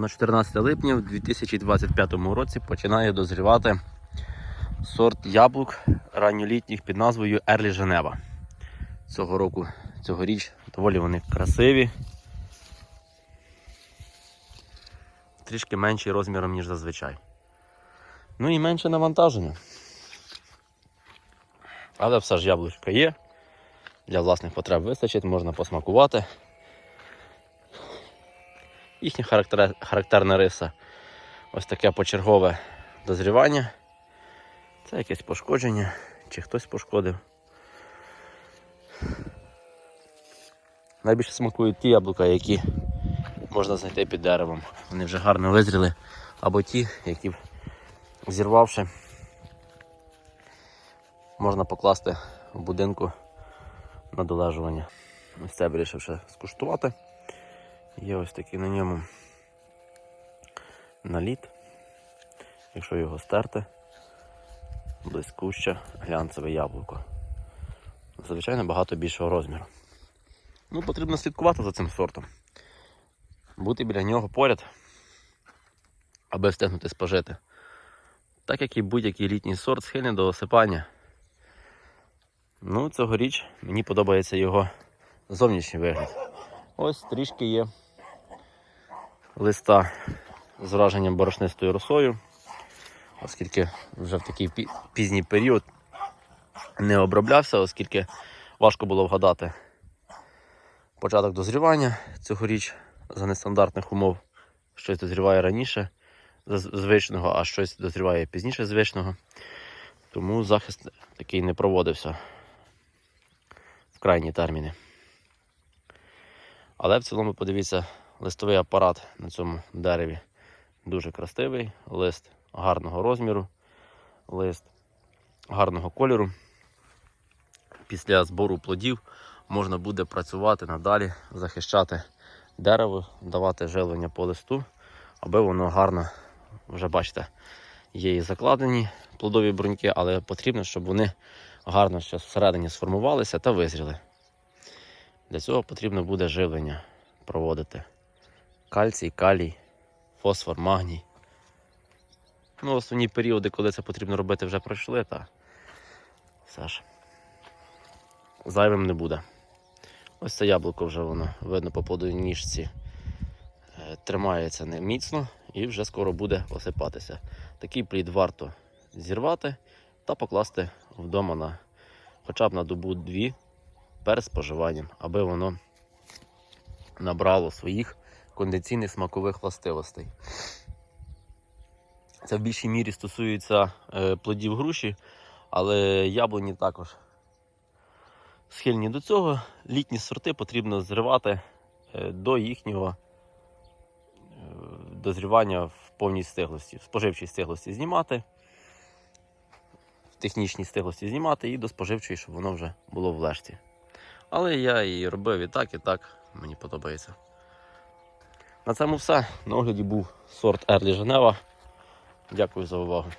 На 14 липня в 2025 році починає дозрівати сорт яблук ранньолітніх під назвою Ерлі Женева. Цього року, цьогоріч доволі вони красиві. Трішки менші розміром, ніж зазвичай. Ну і менше навантаження. Але все ж яблучка є. Для власних потреб вистачить, можна посмакувати. Їхня характер- характерна риса ось таке почергове дозрівання. Це якесь пошкодження, чи хтось пошкодив. Найбільше смакують ті яблука, які можна знайти під деревом. Вони вже гарно визріли. Або ті, які зірвавши, можна покласти в будинку на долежування. Ось це вирішив ще скуштувати. Є ось такий на ньому наліт. Якщо його стерти, блискуще глянцеве яблуко. Звичайно, багато більшого розміру. Ну, потрібно слідкувати за цим сортом. Бути біля нього поряд, аби встигнути спожити. Так як і будь-який літній сорт схильний до осипання. Ну, цьогоріч мені подобається його зовнішній вигляд. Ось трішки є листа з враженням борошнистою росою, оскільки вже в такий пізній період не оброблявся, оскільки важко було вгадати початок дозрівання цьогоріч за нестандартних умов. Щось дозріває раніше звичного, а щось дозріває пізніше звичного. Тому захист такий не проводився в крайні терміни. Але в цілому, подивіться, листовий апарат на цьому дереві дуже красивий, лист гарного розміру, лист гарного кольору. Після збору плодів можна буде працювати надалі, захищати дерево, давати живлення по листу, аби воно гарно, вже бачите, є і закладені плодові бруньки, але потрібно, щоб вони гарно ще всередині сформувалися та визріли. Для цього потрібно буде живлення проводити. Кальцій, калій, фосфор, магній. Ну, основні періоди, коли це потрібно робити, вже пройшли, та все ж зайвим не буде. Ось це яблуко вже воно видно по плодовій ніжці. е, Тримається не міцно і вже скоро буде осипатися. Такий плід варто зірвати та покласти вдома на хоча б на добу-дві перед споживанням, аби воно набрало своїх кондиційних смакових властивостей. Це в більшій мірі стосується е, плодів груші, але яблуні також схильні до цього. Літні сорти потрібно зривати е, до їхнього е, дозрівання в повній стиглості, в споживчій стиглості знімати, в технічній стиглості знімати і до споживчої, щоб воно вже було в лежці. Але я і робив і так, і так. Мені подобається. На цьому все. На огляді був сорт Ерлі Женева. Дякую за увагу.